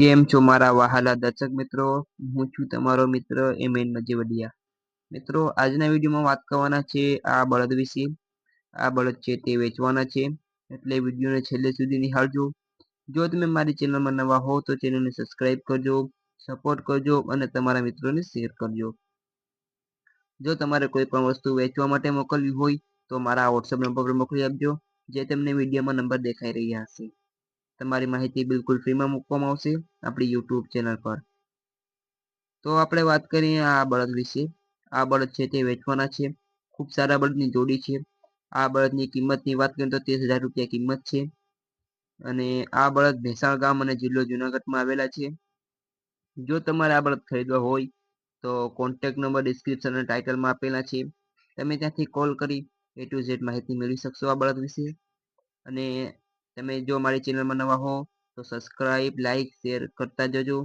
કેમ છો મારા વહાલા દર્શક મિત્રો? હું છું તમારો મિત્ર એમ એન મજેવડિયા. મિત્રો, આજના વિડીયોમાં વાત કરવાના છે આ બળદ વિશે. આ બળદ છે તે વેચવાના છે. એટલે વિડીયોને છેલ્લે સુધી નિહાળજો. જો તમે મારી ચેનલમાં નવા હો તો ચેનલને સબસ્ક્રાઈબ કરજો, સપોર્ટ કરજો અને તમારા મિત્રોને શેર કરજો. જો તમારે કોઈ પણ વસ્તુ વેચવા માટે મોકલવી હોય તો મારા વોટ્સઅપ નંબર પર મોકલી આપજો, જે તમને વિડીયોમાં નંબર દેખાઈ રહ્યા હશે. તમારી માહિતી બિલકુલ ફ્રીમાં મૂકવામાં આવશે આપણી યુટ્યુબ ચેનલ પર. તો આપણે વાત કરીએ આ બળદ વિશે. આ બળદ છે તે વેચવાના છે. ખૂબ સારા બળદની જોડી છે. આ બળદની કિંમતની વાત કરીએ તો ત્રીસ હજાર રૂપિયા કિંમત છે. અને આ બળદ ભેસાણ ગામ અને જિલ્લો જુનાગઢમાં આવેલા છે. જો તમારે આ બળદ ખરીદવા હોય તો કોન્ટેક નંબર ડિસ્ક્રિપ્શન અને ટાઇટલમાં આપેલા છે. તમે ત્યાંથી કોલ કરી એ ટુ ઝેડ માહિતી મેળવી શકશો આ બળદ વિશે. અને તમે જો મારી ચેનલમાં નવા હો તો સબસ્ક્રાઇબ લાઇક શેર કરતા જજો.